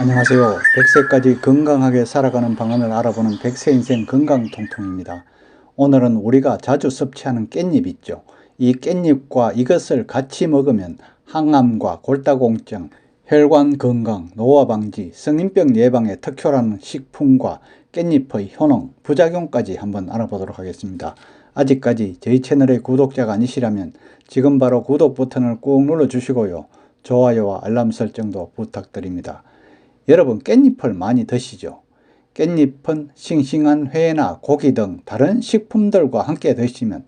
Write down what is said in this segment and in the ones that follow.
안녕하세요. 100세까지 건강하게 살아가는 방안을 알아보는 100세 인생 건강통통입니다. 오늘은 우리가 자주 섭취하는 깻잎 있죠. 이 깻잎과 이것을 같이 먹으면 항암과 골다공증, 혈관 건강, 노화 방지, 성인병 예방에 특효라는 식품과 깻잎의 효능, 부작용까지 한번 알아보도록 하겠습니다. 아직까지 저희 채널의 구독자가 아니시라면 지금 바로 구독 버튼을 꾹 눌러 주시고요. 좋아요와 알람 설정도 부탁드립니다. 여러분 깻잎을 많이 드시죠? 깻잎은 싱싱한 회나 고기 등 다른 식품들과 함께 드시면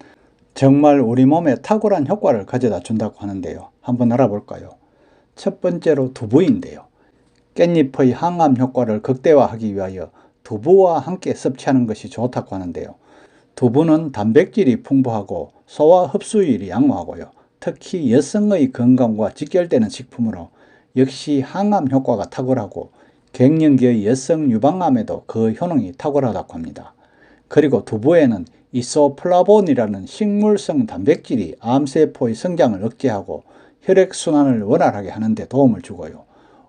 정말 우리 몸에 탁월한 효과를 가져다 준다고 하는데요. 한번 알아볼까요? 첫 번째로 두부인데요. 깻잎의 항암 효과를 극대화하기 위하여 두부와 함께 섭취하는 것이 좋다고 하는데요. 두부는 단백질이 풍부하고 소화 흡수율이 양호하고요. 특히 여성의 건강과 직결되는 식품으로 역시 항암 효과가 탁월하고 갱년기의 여성 유방암에도 그 효능이 탁월하다고 합니다. 그리고 두부에는 이소플라본이라는 식물성 단백질이 암세포의 성장을 억제하고 혈액순환을 원활하게 하는 데 도움을 주고요.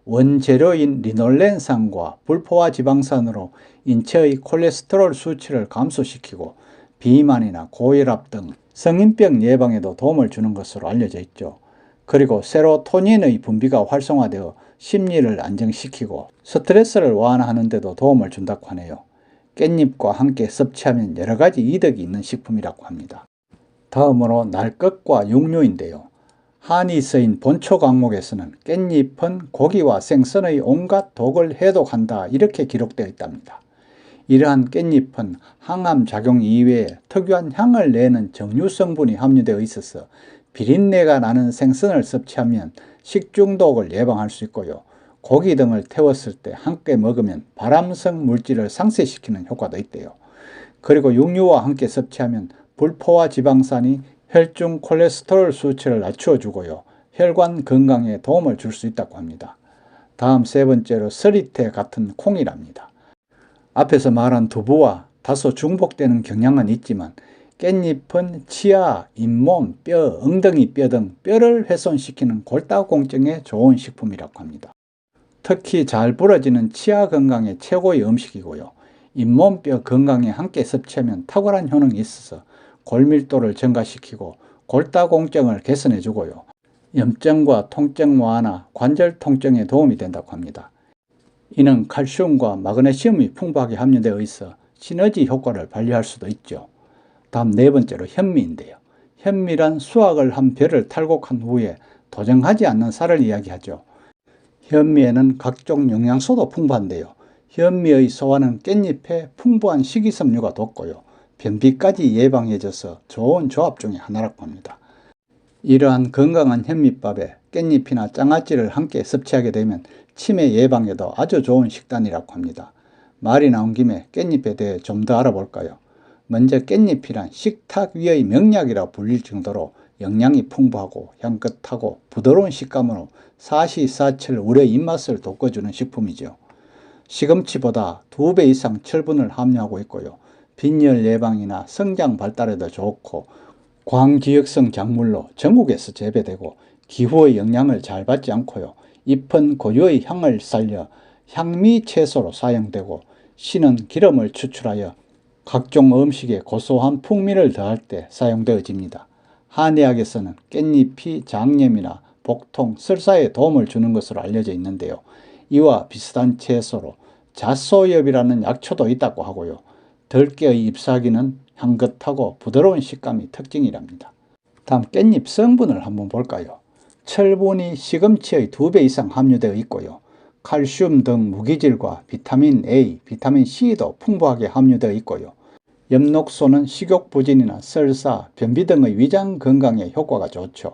원재료인 리놀렌산과 불포화 지방산으로 인체의 콜레스테롤 수치를 감소시키고 비만이나 고혈압 등 성인병 예방에도 도움을 주는 것으로 알려져 있죠. 그리고 세로토닌의 분비가 활성화되어 심리를 안정시키고 스트레스를 완화하는 데도 도움을 준다고 하네요. 깻잎과 함께 섭취하면 여러 가지 이득이 있는 식품이라고 합니다. 다음으로 날것과 육류인데요. 한이 쓰인 본초 강목에서는 깻잎은 고기와 생선의 온갖 독을 해독한다 이렇게 기록되어 있답니다. 이러한 깻잎은 항암 작용 이외에 특유한 향을 내는 정유 성분이 함유되어 있어서 비린내가 나는 생선을 섭취하면 식중독을 예방할 수 있고요. 고기 등을 태웠을 때 함께 먹으면 발암성 물질을 상쇄시키는 효과도 있대요. 그리고 육류와 함께 섭취하면 불포화 지방산이 혈중 콜레스테롤 수치를 낮추어 주고요. 혈관 건강에 도움을 줄 수 있다고 합니다. 다음 세 번째로 서리태 같은 콩이랍니다. 앞에서 말한 두부와 다소 중복되는 경향은 있지만 깻잎은 치아, 잇몸, 뼈, 엉덩이 뼈 등 뼈를 훼손시키는 골다공증에 좋은 식품이라고 합니다. 특히 잘 부러지는 치아 건강에 최고의 음식이고요. 잇몸 뼈 건강에 함께 섭취하면 탁월한 효능이 있어서 골밀도를 증가시키고 골다공증을 개선해 주고요. 염증과 통증 완화, 관절 통증에 도움이 된다고 합니다. 이는 칼슘과 마그네슘이 풍부하게 함유되어 있어 시너지 효과를 발휘할 수도 있죠. 다음 네 번째로 현미인데요. 현미란 수확을 한 벼를 탈곡한 후에 도정하지 않는 쌀을 이야기하죠. 현미에는 각종 영양소도 풍부한데요. 현미의 소화는 깻잎에 풍부한 식이섬유가 돋고요. 변비까지 예방해줘서 좋은 조합 중의 하나라고 합니다. 이러한 건강한 현미밥에 깻잎이나 장아찌를 함께 섭취하게 되면 치매 예방에도 아주 좋은 식단이라고 합니다. 말이 나온 김에 깻잎에 대해 좀 더 알아볼까요? 먼저 깻잎이란 식탁 위의 명약이라 불릴 정도로 영양이 풍부하고 향긋하고 부드러운 식감으로 사시사철 우리의 입맛을 돋궈주는 식품이죠. 시금치보다 두 배 이상 철분을 함유하고 있고요. 빈혈 예방이나 성장 발달에도 좋고 광지역성 작물로 전국에서 재배되고 기후의 영향을 잘 받지 않고요. 잎은 고유의 향을 살려 향미 채소로 사용되고 씨는 기름을 추출하여 각종 음식에 고소한 풍미를 더할 때 사용되어집니다. 한의학에서는 깻잎이 장염이나 복통, 설사에 도움을 주는 것으로 알려져 있는데요. 이와 비슷한 채소로 자소엽이라는 약초도 있다고 하고요. 들깨의 잎사귀는 향긋하고 부드러운 식감이 특징이랍니다. 다음 깻잎 성분을 한번 볼까요? 철분이 시금치의 두 배 이상 함유되어 있고요. 칼슘 등 무기질과 비타민 A, 비타민 C도 풍부하게 함유되어 있고요. 엽록소는 식욕부진이나 설사, 변비 등의 위장 건강에 효과가 좋죠.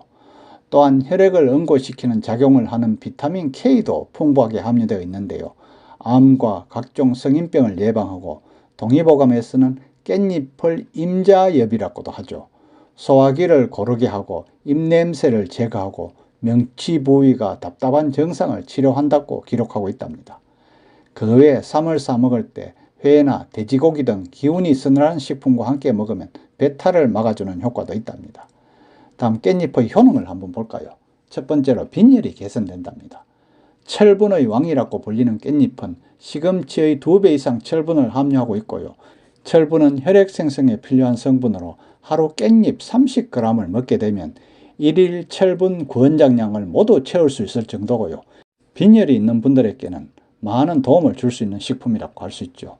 또한 혈액을 응고시키는 작용을 하는 비타민 K도 풍부하게 함유되어 있는데요. 암과 각종 성인병을 예방하고 동의보감에서는 깻잎을 임자엽이라고도 하죠. 소화기를 고르게 하고 입냄새를 제거하고 명치 부위가 답답한 증상을 치료한다고 기록하고 있답니다. 그 외에 쌈을 싸 먹을 때 회나 돼지고기 등 기운이 서늘한 식품과 함께 먹으면 배탈을 막아주는 효과도 있답니다. 다음 깻잎의 효능을 한번 볼까요? 첫 번째로 빈혈이 개선된답니다. 철분의 왕이라고 불리는 깻잎은 시금치의 2배 이상 철분을 함유하고 있고요. 철분은 혈액 생성에 필요한 성분으로 하루 깻잎 30g을 먹게 되면 일일 철분 구원장량을 모두 채울 수 있을 정도고요. 빈혈이 있는 분들에게는 많은 도움을 줄 수 있는 식품이라고 할 수 있죠.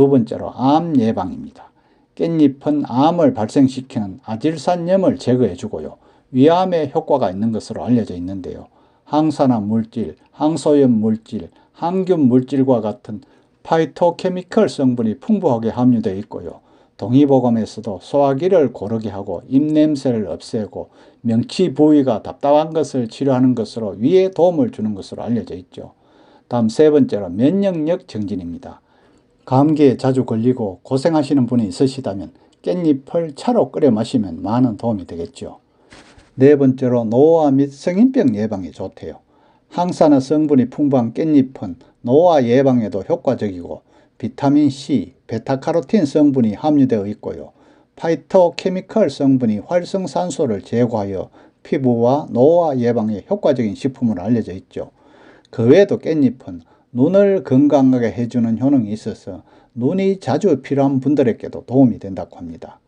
두 번째로 암 예방입니다. 깻잎은 암을 발생시키는 아질산염을 제거해 주고요. 위암에 효과가 있는 것으로 알려져 있는데요. 항산화 물질, 항소염 물질, 항균 물질과 같은 파이토케미컬 성분이 풍부하게 함유되어 있고요. 동의보감에서도 소화기를 고르게 하고 입냄새를 없애고 명치 부위가 답답한 것을 치료하는 것으로 위에 도움을 주는 것으로 알려져 있죠. 다음 세 번째로 면역력 증진입니다. 감기에 자주 걸리고 고생하시는 분이 있으시다면 깻잎을 차로 끓여 마시면 많은 도움이 되겠죠. 네 번째로 노화 및 성인병 예방에 좋대요. 항산화 성분이 풍부한 깻잎은 노화 예방에도 효과적이고 비타민 C, 베타카로틴 성분이 함유되어 있고요. 파이토케미컬 성분이 활성산소를 제거하여 피부와 노화 예방에 효과적인 식품으로 알려져 있죠. 그 외에도 깻잎은 눈을 건강하게 해주는 효능이 있어서 눈이 자주 필요한 분들에게도 도움이 된다고 합니다.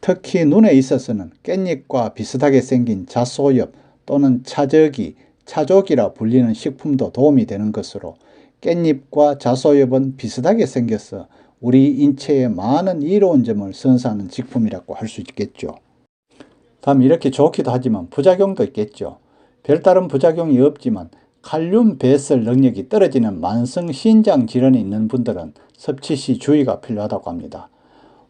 특히 눈에 있어서는 깻잎과 비슷하게 생긴 자소엽 또는 차저기, 차족이라 불리는 식품도 도움이 되는 것으로 깻잎과 자소엽은 비슷하게 생겨서 우리 인체에 많은 이로운 점을 선사하는 식품이라고 할 수 있겠죠. 다음 이렇게 좋기도 하지만 부작용도 있겠죠. 별다른 부작용이 없지만 칼륨 배설 능력이 떨어지는 만성 신장 질환이 있는 분들은 섭취 시 주의가 필요하다고 합니다.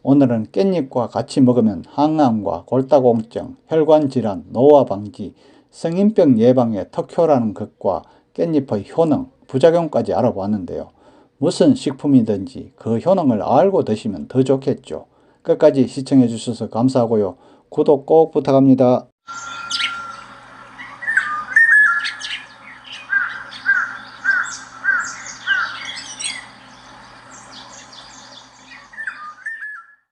오늘은 깻잎과 같이 먹으면 항암과 골다공증, 혈관 질환, 노화 방지, 성인병 예방에 특효라는 것과 깻잎의 효능, 부작용까지 알아보았는데요. 무슨 식품이든지 그 효능을 알고 드시면 더 좋겠죠. 끝까지 시청해 주셔서 감사하고요. 구독 꼭 부탁합니다.